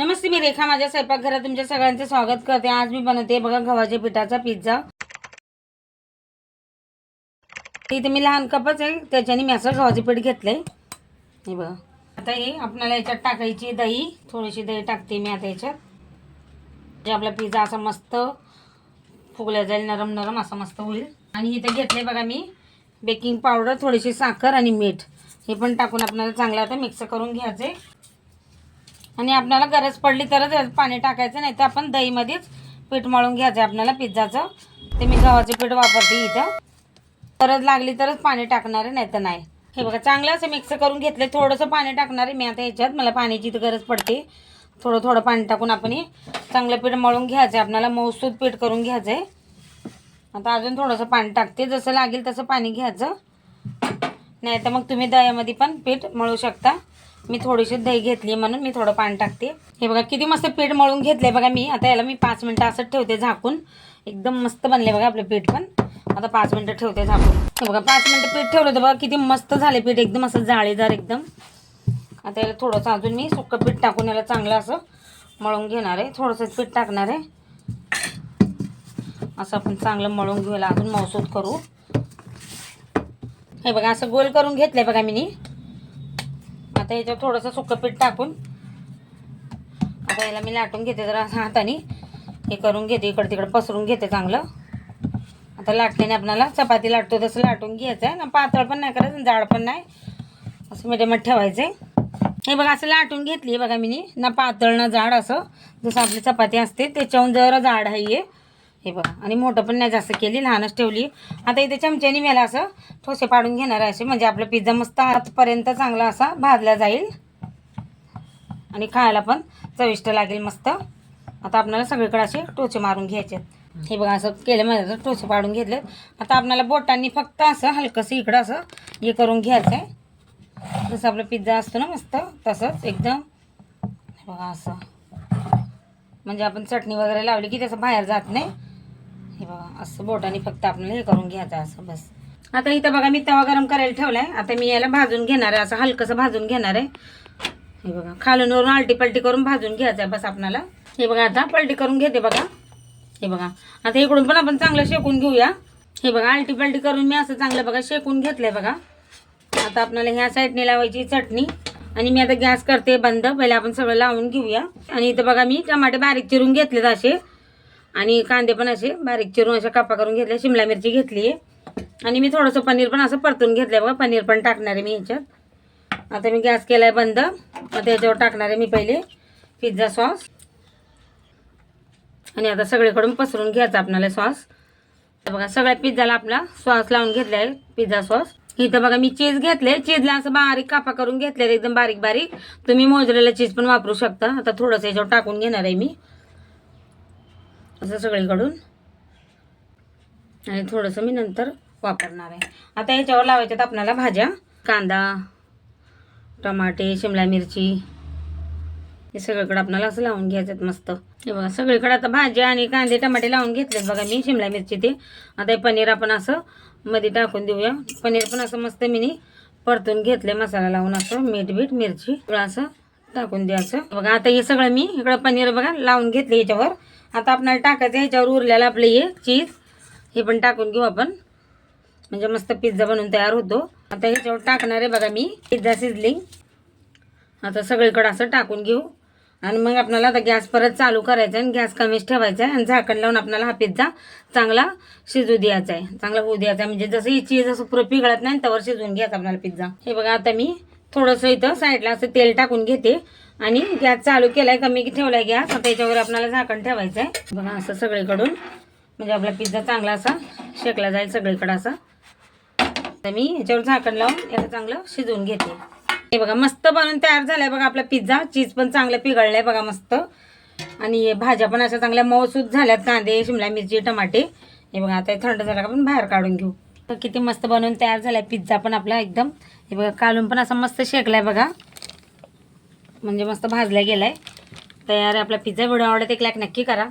नमस्ते मी रेखा. माझ्या स्वयंपाकघरात तुमच्या सगळ्यांचं स्वागत करते. आज मी बनवते बघा गव्हाच्या पिठाचा पिझ्झा. इथे मी लहान कपच आहे त्याच्याने मी असं गव्हाचे पीठ घेतले हे बघा. आता हे आपल्याला याच्यात टाकायची दही. थोडीशी दही टाकते मी आता याच्यात. जे आपला पिझ्झा असा मस्त फुगल्या जाईल नरम नरम असा मस्त होईल. आणि इथे घेतले बघा मी बेकिंग पावडर थोडीशी साखर आणि मीठ. हे पण टाकून आपल्याला चांगलं आता मिक्स करून घ्यायचं आणि आपल्याला गरज पडली तरच यात पाणी टाकायचं नाही तर आपण दहीमध्येच पीठ मळून घ्यायचं आहे आपल्याला पिझ्झाचं. ते मी गव्हाचं पीठ वापरते इथं. गरज लागली तरच पाणी टाकणार आहे नाही तर नाही. हे बघा चांगलं असं मिक्स करून घेतलं थोडंसं पाणी टाकणार आहे मी आता याच्यात मला पाण्याची इथं गरज पडते. थोडं थोडं पाणी टाकून आपण हे चांगलं पीठ मळून घ्यायचं आहे. आपल्याला मऊसूद पीठ करून घ्यायचं आहे. आता अजून थोडंसं पाणी टाकते. जसं लागेल तसं पाणी घ्यायचं. नाही तर मग तुम्ही दह्यामध्ये पण पीठ मळू शकता. मी थोडीशी दही घेतली म्हणून मी थोडं पाणी टाकते. हे बघा किती मस्त पीठ मळून घेतले बघा मी. आता याला मी पाच मिनटं असंच ठेवते झाकून. एकदम मस्त बनले बघा आपलं पीठ पण. आता पाच मिनटं ठेवते झाकून. हे बघा पाच मिनटं पीठ ठेवलं होतं बघा किती मस्त झाले पीठ. एकदम असं जाळीदार एकदम. आता याला थोडंसं अजून मी सुक्कं पीठ टाकून याला चांगलं असं मळून घेणार आहे. थोडंसं पीठ टाकणार आहे. असं आपण चांगलं मळून घेऊया अजून मौसूद करू. हे बघा असं गोल करून घेतलंय बघा मी आता याच्यावर थोडंसं सुकं पीठ टाकून. आता याला मी लाटून घेते जरा हाताने. हे करून घेते इकडं तिकडं पसरून घेते चांगलं. आता लाटल्याने आपल्याला चपाती लाटतो तसं लाटून घ्यायचं आहे. ना पातळ पण नाही करायचं जाड पण नाही. असं मिडियमात ठेवायचं आहे हे बघा असं लाटून घेतली बघा मी ना पातळ ना जाड असं. जसं आपली चपाती असते त्याच्याहून जरा जाड आहे हे बघा. आणि मोठं पण नाही जास्त केली लहानच ठेवली. आता इथे चमच्याने मेला असं ठोसे पाडून घेणार आहे असे. म्हणजे आपला पिझ्झा मस्त आतपर्यंत चांगला असा भाजला जाईल. आणि खायला पण चविष्ट लागेल मस्त. आता आपल्याला सगळीकडे असे टोचे मारून घ्यायचे हे बघा असं केलं माझं टोचे पाडून घेतले. आता आपल्याला बोटांनी फक्त असं हलकंसं इकडं असं हे करून घ्यायचं आहे. जसं आपला पिझ्झा असतो ना मस्त तसंच एकदम. बघा असं. म्हणजे आपण चटणी वगैरे लावली की त्याचं बाहेर जात नाही. असं बोटाने फक्त आपल्याला हे करून घ्यायचं असं बस. आता इथं बघा मी तवा गरम करायला ठेवलाय. आता मी याला भाजून घेणार आहे असं हलकंसं भाजून घेणार आहे. हे बघा खालून वरून आलटी पलटी करून भाजून घ्यायचं आहे बस आपणाला. हे बघा आता पलटी करून घेते बघा. हे बघा आता इकडून पण आपण चांगलं शेकून घेऊया. हे बघा आलटी पलटी करून मी असं चांगलं बघा शेकून घेतलंय बघा. आता आपल्याला ह्या साईडने लावायची चटणी. आणि मी आता गॅस करते बंद पहिले आपण सगळं लावून घेऊया. आणि इथं बघा मी टमाटे बारीक चिरून घेतलेत असे. आणि कांदे पण असे बारीक चिरून अशा कापा करून घेतले शिमला मिरची घेतली. आहे आणि मी थोडंसं पनीर पण असं परतून घेतलं बघा पनीर पण टाकणार आहे मी ह्याच्यात. आता मी गॅस केला आहे बंद मग त्याच्यावर टाकणार आहे मी पहिले पिझ्झा सॉस. आणि आता सगळीकडून पसरून घ्यायचा आपल्याला सॉस. तर बघा सगळ्या पिझ्झाला आपला सॉस लावून घेतला आहे पिझ्झा सॉस. इथं बघा मी चीज घेतले चीजला असं बारीक कापा करून घेतले एकदम बारीक बारीक. तुम्ही मोजलेलं चीज पण वापरू शकता. आता थोडंसं याच्यावर टाकून घेणार आहे मी. असं सगळीकडून. आणि थोडंसं मी नंतर वापरणार आहे. आता याच्यावर लावायच्यात आपल्याला भाज्या. कांदा टमाटे शिमला मिरची. हे सगळीकडे आपल्याला असं लावून घ्यायचं मस्त. हे बघा सगळीकडे आता भाज्या आणि कांदे टमाटे लावून घेतलेत बघा मी शिमला मिरची ते. आता हे पनीर आपण असं मध्ये टाकून देऊया. पनीर पण असं मस्त मिनी परतून घेतले मसाला लावून असं मीठ बीठ मिरची. असं टाकून द्यायचं बघा आता हे सगळं मी इकडं पनीर बघा लावून घेतले याच्यावर. आता आपल्याला टाकायचं ह्याच्यावर उरलेलं आपलं हे चीज हे पण टाकून घेऊ आपण. म्हणजे मस्त पिझ्झा बनवून तयार होतो. आता ह्याच्यावर टाकणार आहे बघा मी पिझ्झा सिजलिंग आता सगळीकडं असं टाकून घेऊ. आणि मग आपल्याला आता गॅस परत चालू करायचा आहे आणि गॅस कमीच ठेवायचा आहे. आणि झाकण लावून आपल्याला हा पिझ्झा चांगला शिजू द्यायचा आहे. चांगला होऊ द्यायचा आहे. म्हणजे जसं ही चीज असं पुरं पिघळत नाही त्यावर शिजवून घ्यायचा आपल्याला पिझ्झा हे बघा आता मी थोडंसं इथं साईडला असं तेल टाकून घेते. आणि गॅस चालू केलाय कमी ठेवलाय गॅस. आता याच्यावर आपल्याला झाकण ठेवायचं आहे बघा असं सगळीकडून. म्हणजे आपला पिझ्झा चांगला असा शेकला जाईल सगळीकडं असा. तर मी याच्यावर झाकण लावून याला चांगलं शिजवून घेते. हे बघा मस्त बनवून तयार झालाय बघा आपला पिझ्झा चीज पण चांगलं पिघळलंय बघा मस्त. आणि भाज्या पण अशा चांगल्या मऊसूद झाल्यात कांदे शिमला मिरची टमाटे. हे बघा आता हे थंड झाला का आपण बाहेर काढून घेऊ. तर किती मस्त बनवून तयार झालाय पिझ्झा पण आपला एकदम. हे बघा कालून पण असा मस्त शेकलाय बघा. म्हणजे मस्त भाजला गेलाय. तयार आहे आपला पिझ्झा व्हिडिओ आवडत एक लाईक नक्की करा.